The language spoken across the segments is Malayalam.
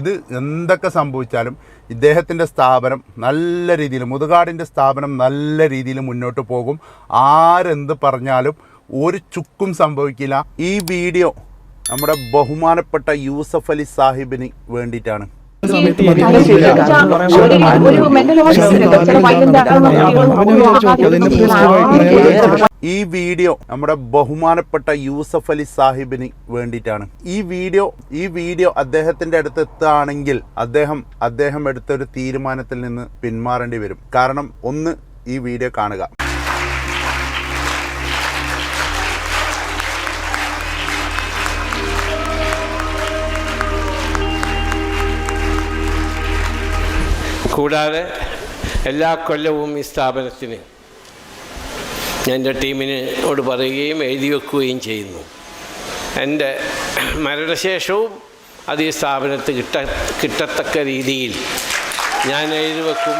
ഇത് എന്തൊക്കെ സംഭവിച്ചാലും ഇദ്ദേഹത്തിന്റെ സ്ഥാപനം നല്ല രീതിയിൽ മുതുകാടിന്റെ സ്ഥാപനം നല്ല രീതിയിൽ മുന്നോട്ട് പോകും ആരെന്ത് പറഞ്ഞാലും ഒരു ചുക്കും സംഭവിക്കില്ല ഈ വീഡിയോ നമ്മുടെ ബഹുമാനപ്പെട്ട യൂസഫ് അലി സാഹിബിന് വേണ്ടിയിട്ടാണ് ഒരു ഈ വീഡിയോ നമ്മുടെ ബഹുമാനപ്പെട്ട യൂസഫ് അലി സാഹിബിന് വേണ്ടിയിട്ടാണ്. ഈ വീഡിയോ ഈ വീഡിയോ അദ്ദേഹത്തിന്റെ അടുത്ത് എത്തുകയാണെങ്കിൽ അദ്ദേഹം അദ്ദേഹം എടുത്ത ഒരു തീരുമാനത്തിൽ നിന്ന് പിന്മാറേണ്ടി വരും. കാരണം ഒന്ന് ഈ വീഡിയോ കാണുക. കൂടാതെ എല്ലാ കൊല്ലവും ഈ സ്ഥാപനത്തിന് ഞാൻ എന്റെ ടീമിനോട് പറയുകയും എഴുതി വെക്കുകയും ചെയ്യുന്നു. എന്റെ മരണശേഷവും അത് ഈ സ്ഥാപനത്ത് കിട്ട കിട്ടത്തക്ക രീതിയിൽ ഞാൻ എഴുതി വെക്കും.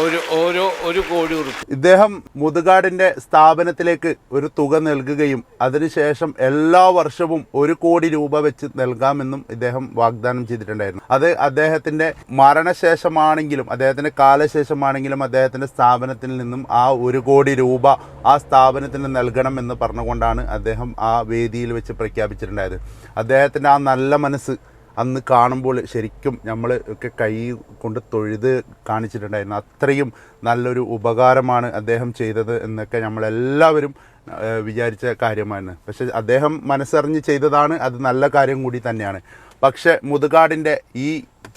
ഒരു ഓരോ ഒരു കോടി ഉറുപ്പ്. ഇദ്ദേഹം മുതുകാടിന്റെ സ്ഥാപനത്തിലേക്ക് ഒരു തുക നൽകുകയും അതിനുശേഷം എല്ലാ വർഷവും ഒരു കോടി രൂപ വെച്ച് നൽകാമെന്നും ഇദ്ദേഹം വാഗ്ദാനം ചെയ്തിട്ടുണ്ടായിരുന്നു. അത് അദ്ദേഹത്തിന്റെ മരണശേഷമാണെങ്കിലും അദ്ദേഹത്തിന്റെ കാലശേഷമാണെങ്കിലും അദ്ദേഹത്തിന്റെ സ്ഥാപനത്തിൽ നിന്നും ആ ഒരു കോടി രൂപ ആ സ്ഥാപനത്തിന് നൽകണം എന്ന് പറഞ്ഞുകൊണ്ടാണ് അദ്ദേഹം ആ വേദിയിൽ വെച്ച് പ്രഖ്യാപിച്ചിട്ടുണ്ടായത്. അദ്ദേഹത്തിന്റെ ആ നല്ല മനസ്സ് അന്ന് കാണുമ്പോൾ ശരിക്കും നമ്മൾ ഒക്കെ കൈ കൊണ്ട് തൊഴുത് കാണിച്ചിട്ടുണ്ടായിരുന്നു. അത്രയും നല്ലൊരു ഉപകാരമാണ് അദ്ദേഹം ചെയ്തത് എന്നൊക്കെ നമ്മളെല്ലാവരും വിചാരിച്ച കാര്യമാണ്. പക്ഷെ അദ്ദേഹം മനസ്സറിഞ്ഞ് ചെയ്തതാണ് അത് നല്ല കാര്യം കൂടി തന്നെയാണ്. പക്ഷെ മുതുകാടിന്റെ ഈ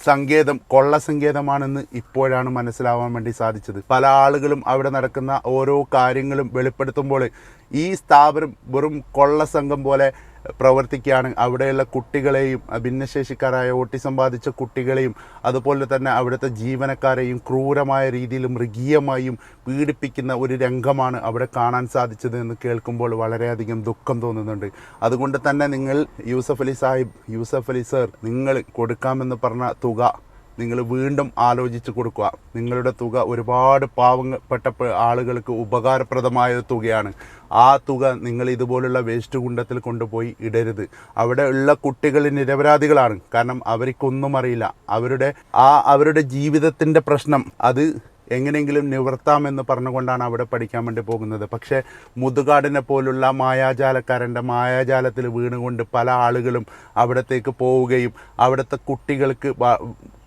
സങ്കേതം കൊള്ള സങ്കേതമാണെന്ന് ഇപ്പോഴാണ് മനസ്സിലാവാൻ വേണ്ടി സാധിച്ചത്. പല ആളുകളും അവിടെ നടക്കുന്ന ഓരോ കാര്യങ്ങളും വെളിപ്പെടുത്തുമ്പോൾ ഈ സ്ഥാപനം വെറും കൊള്ള സംഘം പോലെ പ്രവർത്തിക്കുകയാണ്. അവിടെയുള്ള കുട്ടികളെയും ഭിന്നശേഷിക്കാരായ ഓട്ടിസം ബാധിച്ച കുട്ടികളെയും അതുപോലെ തന്നെ അവിടുത്തെ ജീവനക്കാരെയും ക്രൂരമായ രീതിയിൽ മൃഗീയമായും പീഡിപ്പിക്കുന്ന ഒരു രംഗമാണ് അവിടെ കാണാൻ സാധിച്ചത് എന്ന് കേൾക്കുമ്പോൾ വളരെയധികം ദുഃഖം തോന്നുന്നുണ്ട്. അതുകൊണ്ട് തന്നെ നിങ്ങൾ യൂസഫ് അലി സാഹിബ് യൂസഫ് അലി സർ നിങ്ങൾ കൊടുക്കാമെന്ന് പറഞ്ഞ തുക നിങ്ങൾ വീണ്ടും ആലോചിച്ച് കൊടുക്കുക. നിങ്ങളുടെ തുക ഒരുപാട് പാവപ്പെട്ട ആളുകൾക്ക് ഉപകാരപ്രദമായ തുകയാണ്. ആ തുക നിങ്ങൾ ഇതുപോലുള്ള വേസ്റ്റ് കുണ്ടത്തിൽ കൊണ്ടുപോയി ഇടരുത്. അവിടെ ഉള്ള കുട്ടികൾ നിരപരാധികളാണ്. കാരണം അവർക്കൊന്നും അറിയില്ല. അവരുടെ ആ അവരുടെ ജീവിതത്തിന്റെ പ്രശ്നം അത് എങ്ങനെയെങ്കിലും നിവർത്താമെന്ന് പറഞ്ഞുകൊണ്ടാണ് അവിടെ പഠിക്കാൻ വേണ്ടി പോകുന്നത്. പക്ഷേ മുതുകാടിനെ പോലുള്ള മായാജാലക്കാരന്റെ മായാജാലത്തിൽ വീണുകൊണ്ട് പല ആളുകളും അവിടത്തേക്ക് പോവുകയും അവിടുത്തെ കുട്ടികൾക്ക്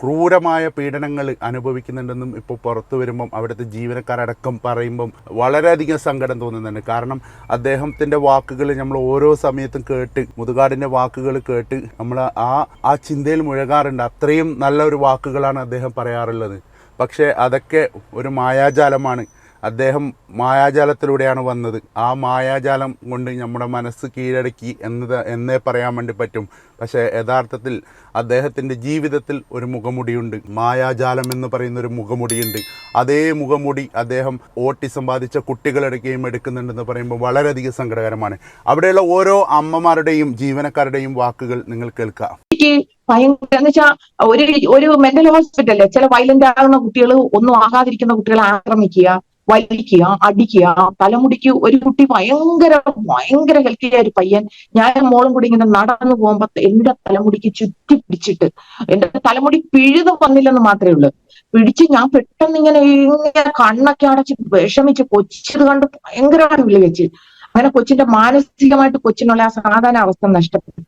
ക്രൂരമായ പീഡനങ്ങൾ അനുഭവിക്കുന്നുണ്ടെന്നും ഇപ്പോൾ പുറത്തു വരുമ്പം അവിടുത്തെ ജീവനക്കാരടക്കം പറയുമ്പം വളരെയധികം സങ്കടം തോന്നുന്നുണ്ട്. കാരണം അദ്ദേഹത്തിന്റെ വാക്കുകൾ നമ്മൾ ഓരോ സമയത്തും കേട്ട് മുതുകാടിന്റെ വാക്കുകൾ കേട്ട് നമ്മൾ ആ ആ ചിന്തയിൽ മുഴകാറുണ്ട്. അത്രയും നല്ലൊരു വാക്കുകളാണ് അദ്ദേഹം പറയാറുള്ളത്. പക്ഷേ അതൊക്കെ ഒരു മായാജാലമാണ്. അദ്ദേഹം മായാജാലത്തിലൂടെയാണ് വന്നത്. ആ മായാജാലം കൊണ്ട് നമ്മുടെ മനസ്സ് കീഴടക്കി എന്നത് എന്നേ പറയാൻ വേണ്ടി പറ്റും. പക്ഷേ യഥാർത്ഥത്തിൽ അദ്ദേഹത്തിന്റെ ജീവിതത്തിൽ ഒരു മുഖമുടിയുണ്ട്. മായാജാലം എന്ന് പറയുന്ന ഒരു മുഖമുടിയുണ്ട്. അതേ മുഖമുടി അദ്ദേഹം ഓട്ടിസം ബാധിച്ച കുട്ടികളെടുക്കുകയും എടുക്കുന്നുണ്ടെന്ന് പറയുമ്പോൾ വളരെയധികം സങ്കടകരമാണ്. അവിടെയുള്ള ഓരോ അമ്മമാരുടെയും ജീവനക്കാരുടെയും വാക്കുകൾ നിങ്ങൾ എനിക്ക് ഭയങ്കര എന്ന് വെച്ചാൽ ഒരു ഒരു മെന്റൽ ഹോസ്പിറ്റലിൽ ചില വയലന്റ് ആകുന്ന കുട്ടികൾ ഒന്നും ആകാതിരിക്കുന്ന കുട്ടികളെ ആക്രമിക്കുക വലിക്കുക അടിക്കുക. തലമുടിക്ക് ഒരു കുട്ടി ഭയങ്കര ഭയങ്കര ഹെൽത്തി ആയ ഒരു പയ്യൻ ഞാൻ മോളും കൂടി ഇങ്ങനെ നടന്നു പോകുമ്പോ എന്റെ തലമുടിക്ക് ചുറ്റി പിടിച്ചിട്ട് എന്റെ തലമുടി പിഴുതു വന്നില്ലെന്ന് മാത്രമേ ഉള്ളൂ. പിടിച്ച് ഞാൻ പെട്ടെന്ന് ഇങ്ങനെ ഇങ്ങനെ കണ്ണൊക്കെ അടച്ച് വിഷമിച്ച് കൊച്ചത് കണ്ട് ഭയങ്കരമായിട്ട് വിളി വെച്ച്. അങ്ങനെ കൊച്ചിന്റെ മാനസികമായിട്ട് കൊച്ചിനുള്ള ആ സാധാരണ അവസ്ഥ നഷ്ടപ്പെട്ടു.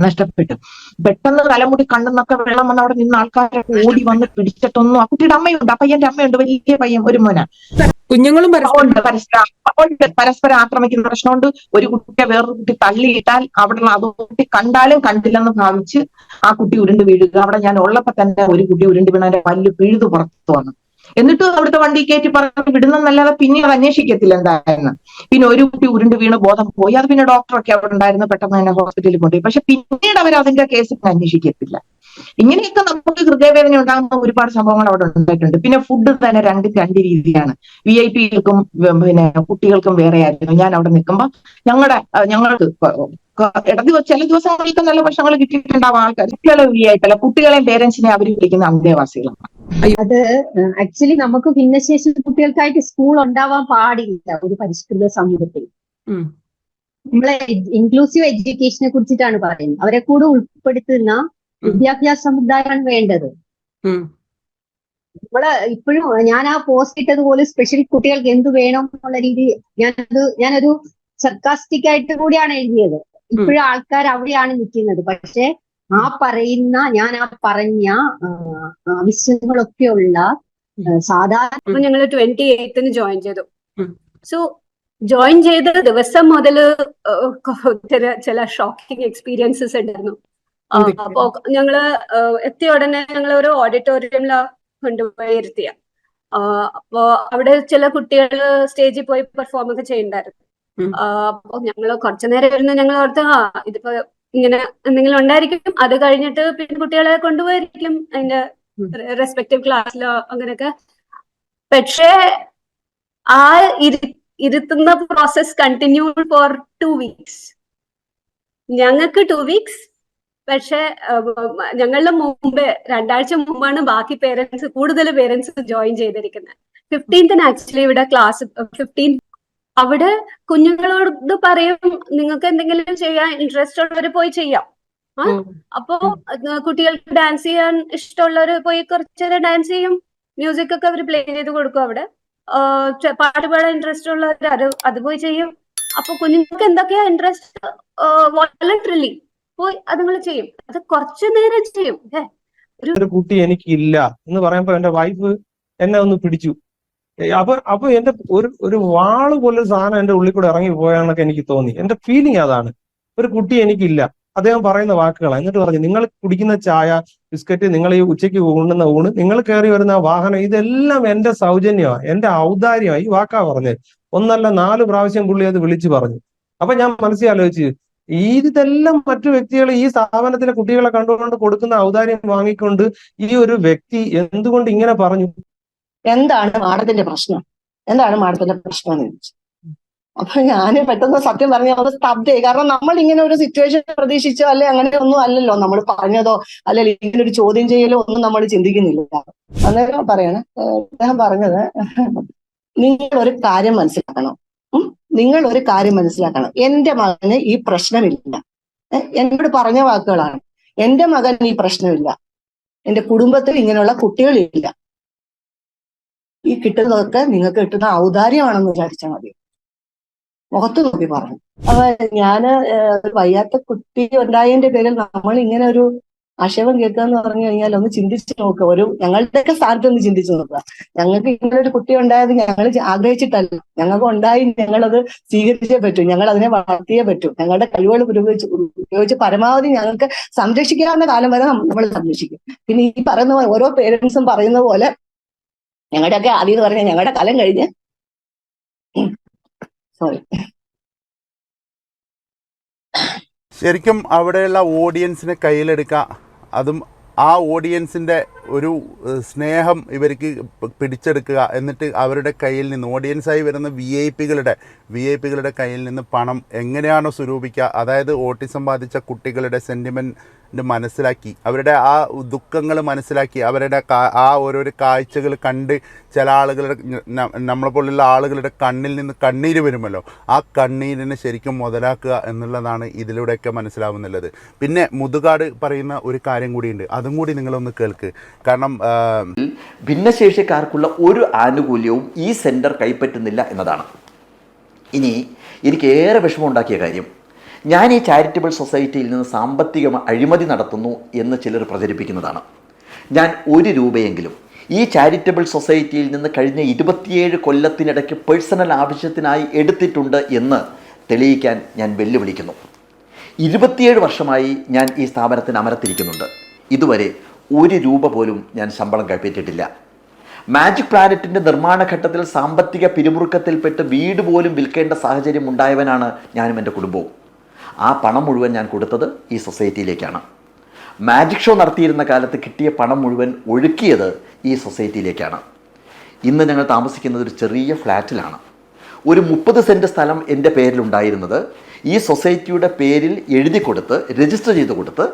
നഷ്ടപ്പെട്ടു. പെട്ടെന്ന് തലമുടി കണ്ണെന്നൊക്കെ വെള്ളം വന്ന് അവിടെ നിന്ന് ആൾക്കാരൊക്കെ ഓടി വന്ന് പിടിച്ചിട്ടൊന്നും ആ കുട്ടിയുടെ അമ്മയുണ്ട് ആ പയ്യന്റെ അമ്മയുണ്ട് വലിയ പയ്യൻ ഒരു മോന. കുഞ്ഞുങ്ങളും ഉണ്ട് പരസ്പരം ഉണ്ട് പരസ്പരം ആക്രമിക്കുന്ന പ്രശ്നമുണ്ട്. ഒരു കുട്ടിയെ വേറൊരു കുട്ടി തള്ളിയിട്ടാൽ അവിടെ അത് കുട്ടി കണ്ടാലും കണ്ടില്ലെന്ന് ഭാവിച്ച് ആ കുട്ടി ഉരുണ്ട് വീഴുക. അവിടെ ഞാൻ ഉള്ളപ്പോ തന്നെ ഒരു കുട്ടി ഉരുണ്ട് വീണ പല്ല് പിഴുതു പുറത്തു വന്നു. എന്നിട്ട് അവിടുത്തെ വണ്ടി കയറ്റി പറഞ്ഞ് വിടുന്നല്ലാതെ പിന്നെ അത് അന്വേഷിക്കത്തില്ല എന്തായിരുന്നു പിന്നെ ഒരു കുട്ടി ഉരുണ്ട് വീണ് ബോധം പോയി. അത് പിന്നെ ഡോക്ടറൊക്കെ അവിടെ ഉണ്ടായിരുന്നു പെട്ടെന്ന് തന്നെ ഹോസ്പിറ്റലിൽ കൊണ്ടുപോയി. പക്ഷെ പിന്നീട് അവർ അതിന്റെ കേസ് പിന്നെ അന്വേഷിക്കത്തില്ല. ഇങ്ങനെയൊക്കെ നമുക്ക് ഹൃദയവേദന ഉണ്ടാകുന്ന ഒരുപാട് സംഭവങ്ങൾ അവിടെ ഉണ്ടായിട്ടുണ്ട്. പിന്നെ ഫുഡ് തന്നെ രണ്ട് രണ്ട് രീതിയാണ്. വി ഐ പികൾക്കും പിന്നെ കുട്ടികൾക്കും വേറെ ആയിരുന്നു ഞാൻ അവിടെ നിൽക്കുമ്പോൾ ഞങ്ങളുടെ ഞങ്ങൾക്ക് ഇട ചില ദിവസങ്ങൾക്ക് നല്ല ഭക്ഷണങ്ങൾ കിട്ടിയിട്ടുണ്ടാവും ആൾക്കാർ. കുട്ടികളെ വി ഐ പി അല്ല കുട്ടികളെയും പേരൻസിനെ അവർ വിളിക്കുന്ന അന്തേവാസികളാണ്. അത് ആക്ച്വലി നമുക്ക് ഭിന്നശേഷി കുട്ടികൾക്കായിട്ട് സ്കൂൾ ഉണ്ടാവാൻ പാടില്ല ഒരു പരിഷ്കൃത സമൂഹത്തിൽ. നമ്മളെ ഇൻക്ലൂസീവ് എഡ്യൂക്കേഷനെ കുറിച്ചിട്ടാണ് പറയുന്നത്. അവരെ കൂടെ ഉൾപ്പെടുത്തുന്ന വിദ്യാഭ്യാസ സമുദായമാണ് വേണ്ടത്. നമ്മൾ ഇപ്പോഴും ഞാൻ ആ പോസ്റ്റ് ഇട്ടതുപോലെ സ്പെഷ്യൽ കുട്ടികൾക്ക് എന്ത് വേണം എന്നുള്ള രീതി ഞാനത് ഞാനൊരു സർക്കാസ്റ്റിക് ആയിട്ട് കൂടിയാണ് എഴുതിയത്. ഇപ്പോഴും ആൾക്കാർ അവിടെയാണ് നിൽക്കുന്നത്. പക്ഷെ ആ പറയുന്ന ഞാൻ ആ പറഞ്ഞ ആവശ്യങ്ങളൊക്കെ ഉള്ള സാധാരണ ഞങ്ങൾ ട്വന്റി എയ്ത്തിന് ജോയിൻ ചെയ്തു. സോ ജോയിൻ ചെയ്ത ദിവസം മുതൽ ചില ഷോക്കിംഗ് എക്സ്പീരിയൻസസ് ഉണ്ടായിരുന്നു? അപ്പോ ഞങ്ങൾ എത്തിയ ഉടനെ ഞങ്ങൾ ഒരു ഓഡിറ്റോറിയംല കൊണ്ടുപോയി ഇരുത്തിയ ആ, അപ്പോ അവിടെ ചില കുട്ടികൾ സ്റ്റേജിൽ പോയി പെർഫോം ഒക്കെ ചെയ്യുന്നുണ്ടായിരുന്നു. ആ, അപ്പൊ ഞങ്ങൾ കുറച്ചു നേരം ഇരുന്ന് ഞങ്ങൾ ഓർത്ത് ആ ഇതിപ്പോ ഇങ്ങനെ എന്തെങ്കിലും ഉണ്ടായിരിക്കും. അത് കഴിഞ്ഞിട്ട് പിന്നെ കുട്ടികളെ കൊണ്ടുപോയിരിക്കും. അതിന്റെ. റെസ്പെക്റ്റീവ് ക്ലാസ്സിലോ അങ്ങനെയൊക്കെ. പക്ഷേ ആ ഇരു- ഇരുത്തുന്ന process continue for two weeks ഞങ്ങൾക്ക് ടു വീക്സ് പക്ഷെ ഞങ്ങളുടെ മുമ്പേ രണ്ടാഴ്ച മുമ്പാണ് ബാക്കി പേരൻസ് കൂടുതൽ പേരൻസ് ജോയിൻ ചെയ്തിരിക്കുന്നത്. ഫിഫ്റ്റീൻത്തിന് ആക്ച്വലി ഇവിടെ ക്ലാസ് ഫിഫ്റ്റീൻ അവിടെ കുഞ്ഞുങ്ങളോട് പറയും നിങ്ങൾക്ക് എന്തെങ്കിലും ചെയ്യാൻ ഇൻട്രസ്റ്റ് ഉള്ളവർ പോയി ചെയ്യാം. ആ അപ്പോ കുട്ടികൾക്ക് ഡാൻസ് ചെയ്യാൻ ഇഷ്ടമുള്ളവർ പോയി കുറച്ചേരം ഡാൻസ് ചെയ്യും. മ്യൂസിക് ഒക്കെ അവർ പ്ലേ ചെയ്ത് കൊടുക്കും അവിടെ. പാട്ട് പാടാൻ ഇൻട്രസ്റ്റ് ഉള്ളവർ അത് അത് പോയി ചെയ്യും. അപ്പൊ കുഞ്ഞുങ്ങൾക്ക് എന്തൊക്കെയാ ഇൻട്രസ്റ്റ് വോളണ്ടറിലി പോയി അത് നിങ്ങൾ ചെയ്യും. അത് കുറച്ചു നേരം ചെയ്യും. ഒരു കുട്ടി എനിക്കില്ല എന്ന് പറയുമ്പോ എന്റെ വൈഫ് എന്നെ ഒന്ന് പിടിച്ചു. അപ്പൊ അപ്പൊ എന്റെ ഒരു ഒരു വാൾ പോലെ സാധനം എന്റെ ഉള്ളിൽ കൂടെ ഇറങ്ങി പോയാണെന്നൊക്കെ എനിക്ക് തോന്നി. എന്റെ ഫീലിംഗ് അതാണ്. ഒരു കുട്ടി എനിക്കില്ല. അദ്ദേഹം പറയുന്ന വാക്കുകളാണ്. എന്നിട്ട് പറഞ്ഞു നിങ്ങൾ കുടിക്കുന്ന ചായ ബിസ്ക്കറ്റ് നിങ്ങൾ ഈ ഉച്ചയ്ക്ക് ഉണ്ണുന്ന ഊണ് നിങ്ങൾ കയറി വരുന്ന വാഹനം ഇതെല്ലാം എന്റെ സൗജന്യമാണ് എന്റെ ഔദാര്യമാണ് ഈ വാക്കാ പറഞ്ഞത്. ഒന്നല്ല നാല് പ്രാവശ്യം പുള്ളി അത് വിളിച്ചു പറഞ്ഞു. അപ്പൊ ഞാൻ മനസ്സിൽ ആലോചിച്ച് ഇതെല്ലാം മറ്റു വ്യക്തികൾ ഈ സ്ഥാപനത്തിലെ കുട്ടികളെ കണ്ടുകൊണ്ട് കൊടുക്കുന്ന ഔദാര്യം വാങ്ങിക്കൊണ്ട് ഈ ഒരു വ്യക്തി എന്തുകൊണ്ട് ഇങ്ങനെ പറഞ്ഞു? എന്താണ് മാഡത്തിന്റെ പ്രശ്നം? എന്താണ് മാഡത്തിന്റെ പ്രശ്നം എന്ന് ചോദിച്ചു. അപ്പൊ ഞാൻ പെട്ടെന്ന് സത്യം പറഞ്ഞ അത് സ്തബ്ധയായി കാരണം നമ്മൾ ഇങ്ങനെ ഒരു സിറ്റുവേഷൻ പ്രതീക്ഷിച്ചോ അല്ലെ അങ്ങനെ ഒന്നും അല്ലല്ലോ. നമ്മൾ പറഞ്ഞതോ അല്ലെങ്കിൽ ഇങ്ങനെ ഒരു ചോദ്യം ചെയ്യലോ ഒന്നും നമ്മൾ ചിന്തിക്കുന്നില്ല. അന്നേരം പറയണ അദ്ദേഹം പറഞ്ഞത് നിങ്ങൾ ഒരു കാര്യം മനസ്സിലാക്കണം? നിങ്ങൾ ഒരു കാര്യം മനസ്സിലാക്കണം. എന്റെ മകന് ഈ പ്രശ്നമില്ല. എന്നോട് പറഞ്ഞ വാക്കുകളാണ്. എന്റെ മകന് ഈ പ്രശ്നമില്ല. എന്റെ കുടുംബത്തിൽ ഇങ്ങനെയുള്ള കുട്ടികളില്ല. ഈ കിട്ടുന്നതൊക്കെ നിങ്ങൾക്ക് കിട്ടുന്ന ഔദാര്യമാണെന്ന് വിചാരിച്ചാൽ മതി. മുഖത്ത് നോക്കി പറഞ്ഞു. അപ്പൊ ഞാൻ വയ്യാത്ത കുട്ടി ഉണ്ടായതിന്റെ പേരിൽ നമ്മൾ ഇങ്ങനെ ഒരു ആക്ഷേപം കേൾക്കുക എന്ന് പറഞ്ഞു കഴിഞ്ഞാൽ ഒന്ന് ചിന്തിച്ചു നോക്കുക ഒരു ഞങ്ങളുടെയൊക്കെ സ്ഥാനത്ത് ഒന്ന് ചിന്തിച്ചു നോക്കുക. ഞങ്ങൾക്ക് ഇങ്ങനെ ഒരു കുട്ടി ഉണ്ടായത് ഞങ്ങൾ ആഗ്രഹിച്ചിട്ടല്ല. ഞങ്ങൾക്ക് ഉണ്ടായി ഞങ്ങളത് സ്വീകരിച്ചേ പറ്റൂ. ഞങ്ങൾ അതിനെ വളർത്തിയേ പറ്റൂ. ഞങ്ങളുടെ കഴിവുകൾ ഉപയോഗിച്ച് ഉപയോഗിച്ച് പരമാവധി ഞങ്ങൾക്ക് സംരക്ഷിക്കാവുന്ന കാലം വരെ നമ്മൾ സംരക്ഷിക്കും. പിന്നെ ഈ പറയുന്ന ഓരോ പേരൻസും പറയുന്ന പോലെ ഞങ്ങളുടെയൊക്കെ ആദ്യം എന്ന് പറഞ്ഞാൽ ഞങ്ങളുടെ കാലം കഴിഞ്ഞ്. സോറി ശരിക്കും അവിടെയുള്ള ഓഡിയൻസിനെ കയ്യിലെടുക്കുക അതും ആ ഓഡിയൻസിന്റെ ഒരു സ്നേഹം ഇവർക്ക് പിടിച്ചെടുക്കുക എന്നിട്ട് അവരുടെ കയ്യിൽ നിന്ന് ഓഡിയൻസായി വരുന്ന വി ഐ പികളുടെ വി ഐ പികളുടെ കയ്യിൽ നിന്ന് പണം എങ്ങനെയാണോ സ്വരൂപിക്കുക അതായത് ഓട്ടിസം ബാധിച്ച കുട്ടികളുടെ സെന്റിമെന്റ് മനസ്സിലാക്കി അവരുടെ ആ ദുഃഖങ്ങൾ മനസ്സിലാക്കി അവരുടെ ആ ഓരോരോ കാഴ്ചകൾ കണ്ട് ചില ആളുകളുടെ നമ്മളെ പോലുള്ള ആളുകളുടെ കണ്ണിൽ നിന്ന് കണ്ണീര് വരുമല്ലോ ആ കണ്ണീരിനെ ശരിക്കും മുതലാക്കുക എന്നുള്ളതാണ് ഇതിലൂടെയൊക്കെ മനസ്സിലാവുന്നുള്ളത്. പിന്നെ മുതുകാട് പറയുന്ന ഒരു കാര്യം കൂടിയുണ്ട് അതും കൂടി നിങ്ങളൊന്ന് കേൾക്ക്. കാരണം ഭിന്നശേഷിക്കാർക്കുള്ള ഒരു ആനുകൂല്യവും ഈ സെന്റർ കൈപ്പറ്റുന്നില്ല എന്നതാണ്. ഇനി എനിക്ക് ഏറെ വിഷമമുണ്ടാക്കിയ കാര്യം ഞാൻ ഈ ചാരിറ്റബിൾ സൊസൈറ്റിയിൽ നിന്ന് സാമ്പത്തിക അഴിമതി നടത്തുന്നു എന്ന് ചിലർ പ്രചരിപ്പിക്കുന്നതാണ്. ഞാൻ ഒരു രൂപയെങ്കിലും ഈ ചാരിറ്റബിൾ സൊസൈറ്റിയിൽ നിന്ന് കഴിഞ്ഞ ഇരുപത്തിയേഴ് കൊല്ലത്തിനിടയ്ക്ക് പേഴ്സണൽ ആവശ്യത്തിനായി എടുത്തിട്ടുണ്ട് എന്ന് തെളിയിക്കാൻ ഞാൻ വെല്ലുവിളിക്കുന്നു. ഇരുപത്തിയേഴ് വർഷമായി ഞാൻ ഈ സ്ഥാപനത്തിന് അമരത്തിരിക്കുന്നുണ്ട്. ഇതുവരെ ഒരു രൂപ പോലും ഞാൻ ശമ്പളം കൈപ്പറ്റിയിട്ടില്ല. മാജിക് പ്ലാനറ്റിന്റെ നിർമ്മാണ ഘട്ടത്തിൽ സാമ്പത്തിക പിരിമുറുക്കത്തിൽപ്പെട്ട് വീട് പോലും വിൽക്കേണ്ട സാഹചര്യം ഉണ്ടായവനാണ് ഞാനും എന്റെ കുടുംബവും. ആ പണം മുഴുവൻ ഞാൻ കൊടുത്തത് ഈ സൊസൈറ്റിയിലേക്കാണ്. മാജിക് ഷോ നടത്തിയിരുന്ന കാലത്ത് കിട്ടിയ പണം മുഴുവൻ ഒഴുക്കിയത് ഈ സൊസൈറ്റിയിലേക്കാണ്. ഇന്ന് ഞങ്ങൾ താമസിക്കുന്നത് ഒരു ചെറിയ ഫ്ലാറ്റിലാണ്. ഒരു മുപ്പത് സെന്റ് സ്ഥലം എന്റെ പേരിലുണ്ടായിരുന്നത് ഈ സൊസൈറ്റിയുടെ പേരിൽ എഴുതി കൊടുത്ത് രജിസ്റ്റർ ചെയ്ത് കൊടുത്ത്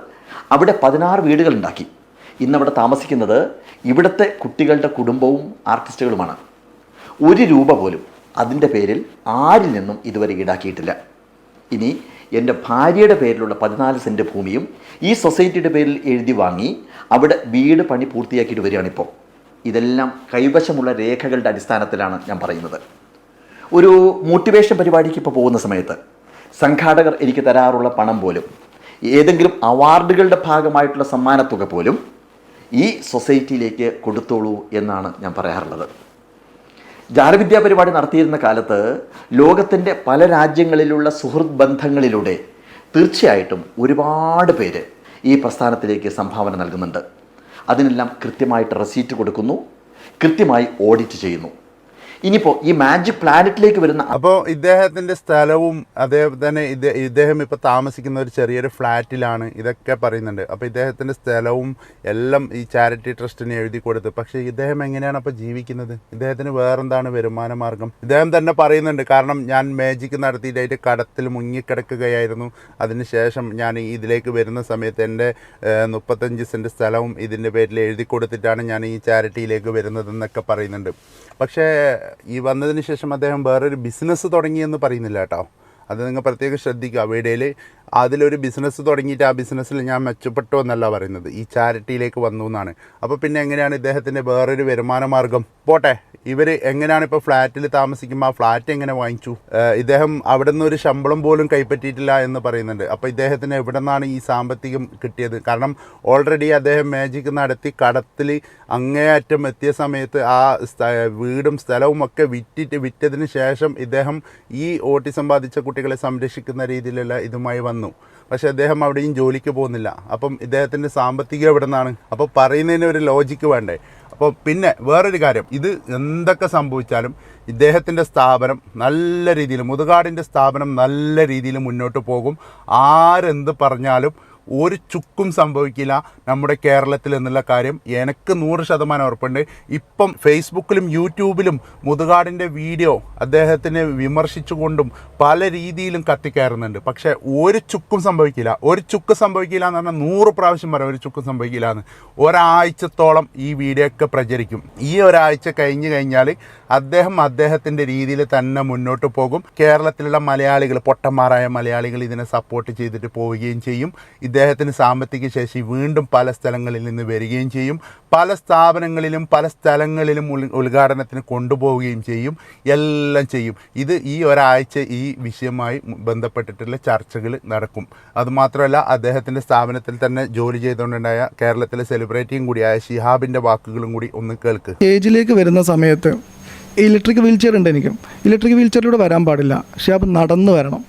അവിടെ പതിനാറ് വീടുകളുണ്ടാക്കി ഇന്നവിടെ താമസിക്കുന്നത് ഇവിടുത്തെ കുട്ടികളുടെ കുടുംബവും ആർട്ടിസ്റ്റുകളുമാണ്. ഒരു രൂപ പോലും അതിന്റെ പേരിൽ ആരിൽ നിന്നും ഇതുവരെ ഈടാക്കിയിട്ടില്ല. ഇനി എന്റെ ഭാര്യയുടെ പേരിലുള്ള പതിനാല് സെന്റ് ഭൂമിയും ഈ സൊസൈറ്റിയുടെ പേരിൽ എഴുതി വാങ്ങി അവിടെ വീട് പണി പൂർത്തിയാക്കിയിട്ട് വരികയാണിപ്പോൾ. ഇതെല്ലാം കൈവശമുള്ള രേഖകളുടെ അടിസ്ഥാനത്തിലാണ് ഞാൻ പറയുന്നത്. ഒരു മോട്ടിവേഷൻ പരിപാടിക്ക് ഇപ്പോൾ പോകുന്ന സമയത്ത് സംഘാടകർ എനിക്ക് തരാറുള്ള പണം പോലും ഏതെങ്കിലും അവാർഡുകളുടെ ഭാഗമായിട്ടുള്ള സമ്മാനത്തുക പോലും ഈ സൊസൈറ്റിയിലേക്ക് കൊടുത്തോളൂ എന്നാണ് ഞാൻ പറയാറുള്ളത്. ജാലവിദ്യാ പരിപാടി നടത്തിയിരുന്ന കാലത്ത് ലോകത്തിന്റെ പല രാജ്യങ്ങളിലുള്ള സുഹൃത് ബന്ധങ്ങളിലൂടെ തീർച്ചയായിട്ടും ഒരുപാട് പേര് ഈ പ്രസ്ഥാനത്തിലേക്ക് സംഭാവന നൽകുന്നുണ്ട്. അതിനെല്ലാം കൃത്യമായിട്ട് റെസീറ്റ് കൊടുക്കുന്നു കൃത്യമായി ഓഡിറ്റ് ചെയ്യുന്നു. ഇനിയിപ്പോൾ ഈ മാജിക് പ്ലാനറ്റിലേക്ക് വരുന്ന അപ്പോൾ ഇദ്ദേഹത്തിന്റെ സ്ഥലവും അതേപോലെ തന്നെ ഇദ്ദേ- ഇദ്ദേഹം ഇപ്പൊ താമസിക്കുന്ന ഒരു ചെറിയൊരു ഫ്ലാറ്റിലാണ് ഇതൊക്കെ പറയുന്നുണ്ട്. അപ്പോൾ ഇദ്ദേഹത്തിന്റെ സ്ഥലവും എല്ലാം ഈ ചാരിറ്റി ട്രസ്റ്റിന് എഴുതി കൊടുത്ത്. പക്ഷെ ഇദ്ദേഹം എങ്ങനെയാണ് അപ്പോൾ ജീവിക്കുന്നത്? ഇദ്ദേഹത്തിന് വേറെന്താണ് വരുമാന മാർഗം? ഇദ്ദേഹം തന്നെ പറയുന്നുണ്ട് കാരണം ഞാൻ മാജിക് നടത്തിയിട്ട് കടത്തിൽ മുങ്ങിക്കിടക്കുകയായിരുന്നു. അതിനുശേഷം ഞാൻ ഇതിലേക്ക് വരുന്ന സമയത്ത് എന്റെ മുപ്പത്തഞ്ച് സെന്റ് സ്ഥലവും ഇതിന്റെ പേരിൽ എഴുതി കൊടുത്തിട്ടാണ് ഞാൻ ഈ ചാരിറ്റിയിലേക്ക് വരുന്നതെന്നൊക്കെ പറയുന്നുണ്ട്. പക്ഷേ ഈ വന്നതിന് ശേഷം അദ്ദേഹം വേറൊരു ബിസിനസ് തുടങ്ങിയെന്ന് പറയുന്നില്ല കേട്ടോ. അത് നിങ്ങൾ പ്രത്യേകം ശ്രദ്ധിക്കുക. വീഡിയോയിൽ അതിലൊരു ബിസിനസ് തുടങ്ങിയിട്ട് ആ ബിസിനസ്സിൽ ഞാൻ മെച്ചപ്പെട്ടു എന്നല്ല പറയുന്നത്. ഈ ചാരിറ്റിയിലേക്ക് വന്നു എന്നാണ്. അപ്പോൾ പിന്നെ എങ്ങനെയാണ് ഇദ്ദേഹത്തിന്റെ വേറൊരു വരുമാന മാർഗം പോട്ടെ. ഇവർ എങ്ങനെയാണ് ഇപ്പോൾ ഫ്ലാറ്റിൽ താമസിക്കുമ്പോൾ ആ ഫ്ലാറ്റ് എങ്ങനെ വാങ്ങിച്ചു? ഇദ്ദേഹം അവിടെ നിന്ന് ഒരു ശമ്പളം പോലും കൈപ്പറ്റിയിട്ടില്ല എന്ന് പറയുന്നുണ്ട്. അപ്പോൾ ഇദ്ദേഹത്തിന് എവിടെ നിന്നാണ് ഈ സാമ്പത്തികം കിട്ടിയത്? കാരണം ഓൾറെഡി അദ്ദേഹം മാജിക് നടത്തി കടത്തിൽ അങ്ങേയറ്റം എത്തിയ സമയത്ത് ആ വീടും സ്ഥലവും ഒക്കെ വിറ്റിട്ട് വിറ്റതിന് ശേഷം ഇദ്ദേഹം ഈ ഓട്ടിസം ബാധിച്ച കുട്ടികളെ സംരക്ഷിക്കുന്ന രീതിയിലുള്ള ഇതുമായി വന്നു. പക്ഷേ അദ്ദേഹം അവിടെയും ജോലിക്ക് പോകുന്നില്ല. അപ്പം ഇദ്ദേഹത്തിന്റെ സാമ്പത്തികം എവിടെ നിന്നാണ് അപ്പോൾ പറയുന്നതിന് ഒരു ലോജിക്ക് വേണ്ടേ? അപ്പോൾ പിന്നെ വേറൊരു കാര്യം. ഇത് എന്തൊക്കെ സംഭവിച്ചാലും ഇദ്ദേഹത്തിന്റെ സ്ഥാപനം നല്ല രീതിയിൽ മുതുകാടിന്റെ സ്ഥാപനം നല്ല രീതിയിൽ മുന്നോട്ട് പോകും. ആരെന്ത് പറഞ്ഞാലും ഒരു ചുക്കും സംഭവിക്കില്ല നമ്മുടെ കേരളത്തിൽ എന്നുള്ള കാര്യം. എനിക്ക് നൂറ് ശതമാനം ഉറപ്പുണ്ട്. ഇപ്പം ഫേസ്ബുക്കിലും യൂട്യൂബിലും മുതുകാടിന്റെ വീഡിയോ അദ്ദേഹത്തിനെ വിമർശിച്ചുകൊണ്ടും പല രീതിയിലും കത്തിക്കയറുന്നുണ്ട്. പക്ഷേ ഒരു ചുക്കും സംഭവിക്കില്ല. ഒരു ചുക്ക് സംഭവിക്കില്ല എന്ന് പറഞ്ഞാൽ നൂറ് പ്രാവശ്യം പറയാം ഒരു ചുക്കും സംഭവിക്കില്ല എന്ന്. ഒരാഴ്ചത്തോളം ഈ വീഡിയോ ഒക്കെ പ്രചരിക്കും. ഈ ഒരാഴ്ച കഴിഞ്ഞ് കഴിഞ്ഞാൽ അദ്ദേഹം അദ്ദേഹത്തിന്റെ രീതിയിൽ തന്നെ മുന്നോട്ട് പോകും. കേരളത്തിലുള്ള മലയാളികൾ പൊട്ടന്മാരായ മലയാളികൾ ഇതിനെ സപ്പോർട്ട് ചെയ്തിട്ട് പോവുകയും ചെയ്യും. ഇദ്ദേഹത്തിന് സാമ്പത്തിക ശേഷി വീണ്ടും പല സ്ഥലങ്ങളിൽ നിന്ന് വരികയും ചെയ്യും. പല സ്ഥാപനങ്ങളിലും പല സ്ഥലങ്ങളിലും ഉദ്ഘാടനത്തിന് കൊണ്ടുപോവുകയും ചെയ്യും. എല്ലാം ചെയ്യും. ഇത് ഈ ഒരാഴ്ച ഈ വിഷയമായി ബന്ധപ്പെട്ടിട്ടുള്ള ചർച്ചകൾ നടക്കും. അതുമാത്രമല്ല അദ്ദേഹത്തിന്റെ സ്ഥാപനത്തിൽ തന്നെ ജോലി ചെയ്തുകൊണ്ടുണ്ടായ കേരളത്തിലെ സെലിബ്രിറ്റിയും കൂടിയായ ഷിഹാബിന്റെ വാക്കുകളും കൂടി ഒന്ന് കേൾക്ക്. സ്റ്റേജിലേക്ക് വരുന്ന സമയത്ത് ഇലക്ട്രിക് വീൽ ചെയർ ഉണ്ട് എനിക്ക് ഇലക്ട്രിക് വീൽ ചെയറിലൂടെ വരാൻ പാടില്ല. ഷിഹാബ് നടന്നു വരണം.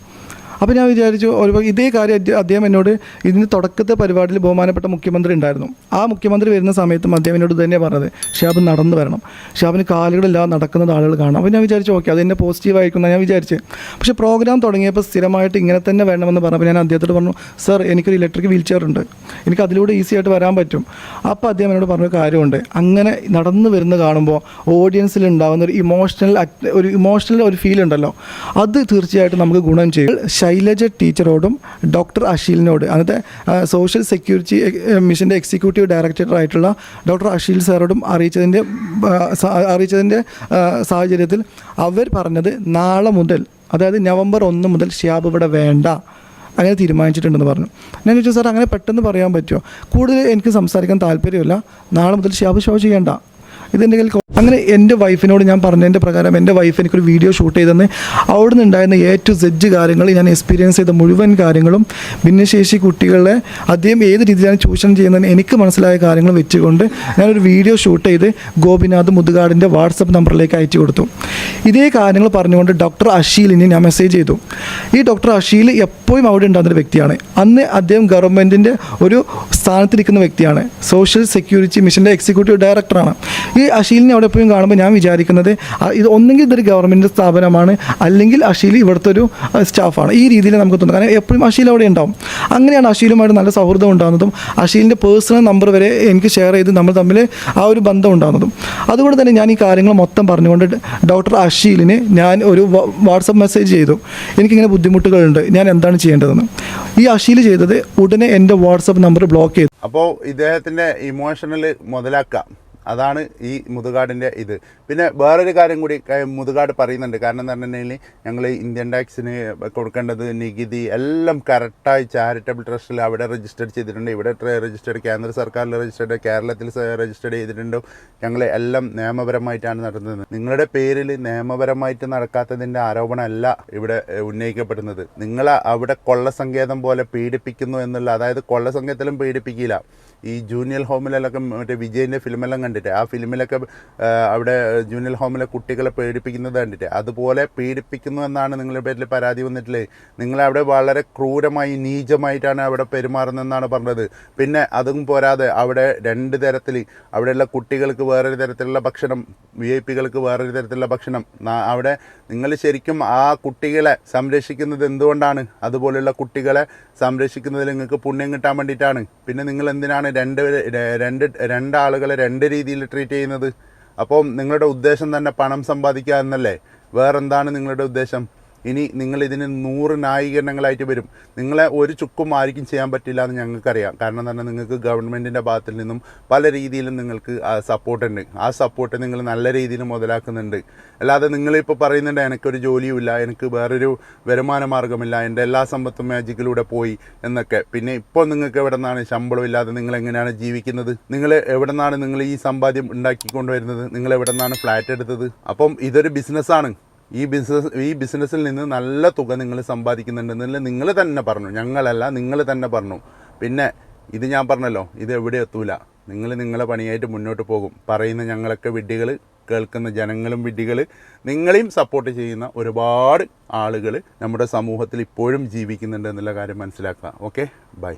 അപ്പോൾ ഞാൻ വിചാരിച്ചു ഒരു ഇതേ കാര്യം അദ്ദേ- അദ്ദേഹം എന്നോട് ഇതിന് തുടക്കത്തെ പരിപാടിയിൽ ബഹുമാനപ്പെട്ട മുഖ്യമന്ത്രി ഉണ്ടായിരുന്നു. ആ മുഖ്യമന്ത്രി വരുന്ന സമയത്തും അദ്ദേഹം എന്നോട് തന്നെ പറഞ്ഞത്. ഷാബ് നടന്നു വരണം. ഷാബിന് കാലുകളില്ലാതെ നടക്കുന്നത് ആളുകൾ കാണണം. അപ്പോൾ ഞാൻ വിചാരിച്ചു ഓക്കെ അത് എന്നെ പോസിറ്റീവ് ആയിരിക്കും എന്നാണ് ഞാൻ വിചാരിച്ചു. പക്ഷേ പ്രോഗ്രാം തുടങ്ങിയപ്പോൾ സ്ഥിരമായിട്ട് ഇങ്ങനെ തന്നെ വേണമെന്ന് പറഞ്ഞപ്പോൾ ഞാൻ അദ്ദേഹത്തോട് പറഞ്ഞു സർ എനിക്കൊരു ഇലക്ട്രിക് വീൽ ചെയർ ഉണ്ട്. എനിക്ക് അതിലൂടെ ഈസി ആയിട്ട് വരാൻ പറ്റും. അപ്പോൾ അദ്ദേഹം എന്നോട് പറഞ്ഞ കാര്യമുണ്ട്. അങ്ങനെ നടന്നു വരുന്ന കാണുമ്പോൾ ഓഡിയൻസിൽ ഉണ്ടാകുന്ന ഒരു ഇമോഷണൽ ഒരു ഇമോഷണൽ ഒരു ഫീൽ ഉണ്ടല്ലോ. അത് തീർച്ചയായിട്ടും നമുക്ക് ഗുണം ചെയ്യും. ശൈലജ ടീച്ചറോടും ഡോക്ടർ അഷീലിനോട് അന്നത്തെ സോഷ്യൽ സെക്യൂരിറ്റി മിഷന്റെ എക്സിക്യൂട്ടീവ് ഡയറക്ടറായിട്ടുള്ള ഡോക്ടർ അഷീൽ സാറോടും അറിയിച്ചതിന്റെ അറിയിച്ചതിന്റെ സാഹചര്യത്തിൽ അവർ പറഞ്ഞത് നാളെ മുതൽ അതായത് നവംബർ ഒന്ന് മുതൽ ഷ്യാബ് ഇവിടെ വേണ്ട അങ്ങനെ തീരുമാനിച്ചിട്ടുണ്ടെന്ന് പറഞ്ഞു. ഞാൻ ചോദിച്ചു സാർ അങ്ങനെ പെട്ടെന്ന് പറയാൻ പറ്റുമോ കൂടുതൽ എനിക്ക് സംസാരിക്കാൻ താല്പര്യമില്ല. നാളെ മുതൽ ഷ്യാബ് ഷോ ചെയ്യേണ്ട. ഇതെന്റെ കയ്യിൽ അങ്ങനെ എന്റെ വൈഫിനോട് ഞാൻ പറഞ്ഞതിന്റെ പ്രകാരം എന്റെ വൈഫ് എനിക്കൊരു വീഡിയോ ഷൂട്ട് ചെയ്തെന്ന്. അവിടെ നിന്നുണ്ടായിരുന്ന എ ടു സെഡ് കാര്യങ്ങൾ ഞാൻ എക്സ്പീരിയൻസ് ചെയ്ത മുഴുവൻ കാര്യങ്ങളും ഭിന്നശേഷി കുട്ടികളെ അദ്ദേഹം ഏത് രീതിയിലാണ് ചൂഷണം ചെയ്യുന്നതെന്ന് എനിക്ക് മനസ്സിലായ കാര്യങ്ങൾ വെച്ചുകൊണ്ട് ഞാനൊരു വീഡിയോ ഷൂട്ട് ചെയ്ത് ഗോപിനാഥ് മുതുകാടിന്റെ വാട്സപ്പ് നമ്പറിലേക്ക് അയച്ചു കൊടുത്തു. ഇതേ കാര്യങ്ങൾ പറഞ്ഞുകൊണ്ട് ഡോക്ടർ അഷീലിന് ഞാൻ മെസ്സേജ് ചെയ്തു. ഈ ഡോക്ടർ അഷീൽ എപ്പോഴും അവിടെ ഉണ്ടാകുന്ന വ്യക്തിയാണ്. അന്ന് അദ്ദേഹം ഗവൺമെന്റിന്റെ ഒരു സ്ഥാനത്തിരിക്കുന്ന വ്യക്തിയാണ്. സോഷ്യൽ സെക്യൂരിറ്റി മിഷന്റെ എക്സിക്യൂട്ടീവ് ഡയറക്ടറാണ് ഈ അഷീലിനെ അവിടെ എപ്പോഴും കാണുമ്പോൾ ഞാൻ വിചാരിക്കുന്നത് ഇത് ഒന്നെങ്കിൽ ഇതൊരു ഗവൺമെന്റ് സ്ഥാപനമാണ് അല്ലെങ്കിൽ അഷീൽ ഇവിടുത്തെ ഒരു സ്റ്റാഫാണ് ഈ രീതിയിൽ നമുക്ക് തോന്നുന്നത് കാരണം എപ്പോഴും അഷീൽ അവിടെ ഉണ്ടാവും. അങ്ങനെയാണ് അഷീലുമായിട്ട് നല്ല സൗഹൃദം ഉണ്ടാകുന്നതും അഷീലിന്റെ പേഴ്സണൽ നമ്പർ വരെ എനിക്ക് ഷെയർ ചെയ്ത് നമ്മൾ തമ്മിൽ ആ ഒരു ബന്ധം ഉണ്ടാകുന്നതും. അതുകൊണ്ട് തന്നെ ഞാൻ ഈ കാര്യങ്ങൾ മൊത്തം പറഞ്ഞുകൊണ്ട് ഡോക്ടർ അഷീലിന് ഞാൻ ഒരു വാട്സപ്പ് മെസ്സേജ് ചെയ്തു. എനിക്കിങ്ങനെ ബുദ്ധിമുട്ടുകളുണ്ട്. ഞാൻ എന്താണ് ചെയ്യേണ്ടതെന്ന്. ഈ അഷീൽ ചെയ്തത് ഉടനെ എന്റെ വാട്സപ്പ് നമ്പർ ബ്ലോക്ക് ചെയ്തു. അപ്പോൾ ഇദ്ദേഹത്തിന്റെ ഇമോഷണൽ മുതലാക്കാം. അതാണ് ഈ മുതുകാടിന്റെ ഇത്. പിന്നെ വേറൊരു കാര്യം കൂടി മുതുകാട് പറയുന്നുണ്ട്. കാരണം എന്ന് പറഞ്ഞിട്ടുണ്ടെങ്കിൽ ഞങ്ങൾ ഇന്ത്യൻ ടാക്സിന് കൊടുക്കേണ്ടത് നികുതി എല്ലാം കറക്റ്റായി ചാരിറ്റബിൾ ട്രസ്റ്റിൽ അവിടെ രജിസ്റ്റർ ചെയ്തിട്ടുണ്ട്. ഇവിടെ രജിസ്റ്റർ കേന്ദ്ര സർക്കാരിൽ രജിസ്റ്റർഡ് കേരളത്തിൽ രജിസ്റ്റർ ചെയ്തിട്ടുണ്ട്. ഞങ്ങൾ എല്ലാം നിയമപരമായിട്ടാണ് നടത്തുന്നത്. നിങ്ങളുടെ പേരിൽ നിയമപരമായിട്ട് നടക്കാത്തതിന്റെ ആരോപണമല്ല ഇവിടെ ഉന്നയിക്കപ്പെടുന്നത്. നിങ്ങൾ അവിടെ കൊള്ളസങ്കേതം പോലെ പീഡിപ്പിക്കുന്നു എന്നുള്ള അതായത് കൊള്ളസങ്കേതത്തിലും പീഡിപ്പിക്കില്ല. ഈ ജൂനിയർ ഹോമിലെല്ലാം മറ്റേ വിജയന്റെ ഫിലിമെല്ലാം കണ്ടിട്ട്. ആ ഫിലിമിലൊക്കെ അവിടെ ജൂനിയർ ഹോമിലെ കുട്ടികളെ പീഡിപ്പിക്കുന്നത് കണ്ടിട്ട്. അതുപോലെ പീഡിപ്പിക്കുന്നു എന്നാണ് നിങ്ങളുടെ പേരിൽ പരാതി വന്നിട്ടില്ലേ? നിങ്ങളവിടെ വളരെ ക്രൂരമായി നീചമായിട്ടാണ് അവിടെ പെരുമാറുന്നതെന്നാണ് പറഞ്ഞത്. പിന്നെ അതും പോരാതെ അവിടെ രണ്ട് തരത്തിൽ അവിടെയുള്ള കുട്ടികൾക്ക് വേറൊരു തരത്തിലുള്ള ഭക്ഷണം വി ഐ പികൾക്ക് വേറൊരു തരത്തിലുള്ള ഭക്ഷണം. അവിടെ നിങ്ങൾ ശരിക്കും ആ കുട്ടികളെ സംരക്ഷിക്കുന്നത് എന്തുകൊണ്ടാണ്? അതുപോലെയുള്ള കുട്ടികളെ സംരക്ഷിക്കുന്നതിൽ നിങ്ങൾക്ക് പുണ്യം കിട്ടാൻ വേണ്ടിയിട്ടാണ്. പിന്നെ നിങ്ങൾ എന്തിനാണ് രണ്ട് രണ്ട് രണ്ടാളുകളെ രണ്ട് രീതിയിൽ ട്രീറ്റ് ചെയ്യുന്നത്. അപ്പം നിങ്ങളുടെ ഉദ്ദേശം തന്നെ പണം സമ്പാദിക്കുക എന്നല്ലേ? വേറെന്താണ് നിങ്ങളുടെ ഉദ്ദേശം? ഇനി നിങ്ങൾ ഇതിന് നൂറ് ന്യായീകരണങ്ങളായിട്ട് വരും. നിങ്ങളെ ഒരു ചുക്കും ആർക്കും ചെയ്യാൻ പറ്റില്ല എന്ന് ഞങ്ങൾക്കറിയാം. കാരണം തന്നെ നിങ്ങൾക്ക് ഗവൺമെന്റിന്റെ ഭാഗത്തിൽ നിന്നും പല രീതിയിലും നിങ്ങൾക്ക് സപ്പോർട്ട് ഉണ്ട്. ആ സപ്പോർട്ട് നിങ്ങൾ നല്ല രീതിയിൽ മുതലാക്കുന്നുണ്ട്. അല്ലാതെ നിങ്ങളിപ്പോൾ പറയുന്നുണ്ട് എനിക്കൊരു ജോലിയുമില്ല എനിക്ക് വേറൊരു വരുമാന മാർഗമില്ല എന്റെ എല്ലാ സമ്പത്തും മാജിക്കിലൂടെ പോയി എന്നൊക്കെ. പിന്നെ ഇപ്പോൾ നിങ്ങൾക്ക് എവിടെ നിന്നാണ് ശമ്പളം ഇല്ലാതെ നിങ്ങൾ എങ്ങനെയാണ് ജീവിക്കുന്നത്? നിങ്ങൾ എവിടെ നിന്നാണ് നിങ്ങൾ ഈ സമ്പാദ്യം ഉണ്ടാക്കിക്കൊണ്ടുവരുന്നത്? നിങ്ങൾ എവിടെ നിന്നാണ് ഫ്ലാറ്റ് എടുത്തത്? അപ്പം ഇതൊരു ബിസിനസ്സാണ് ഈ ബിസിനസ് ഈ ബിസിനസ്സിൽ നിന്ന് നല്ല തുക നിങ്ങൾ സമ്പാദിക്കുന്നുണ്ടെന്നല്ല നിങ്ങൾ തന്നെ പറഞ്ഞു. ഞങ്ങളല്ല നിങ്ങൾ തന്നെ പറഞ്ഞു. പിന്നെ ഇത് ഞാൻ പറഞ്ഞല്ലോ ഇത് എവിടെ എത്തൂല. നിങ്ങൾ നിങ്ങളെ പണിയായിട്ട് മുന്നോട്ട് പോകും. പറയുന്ന ഞങ്ങളൊക്കെ വിഡ്ഢികൾ കേൾക്കുന്ന ജനങ്ങളും വിഡ്ഢികൾ നിങ്ങളെയും സപ്പോർട്ട് ചെയ്യുന്ന ഒരുപാട് ആളുകൾ നമ്മുടെ സമൂഹത്തിൽ ഇപ്പോഴും ജീവിക്കുന്നുണ്ട് എന്നുള്ള കാര്യം മനസ്സിലാക്കുക. Okay bye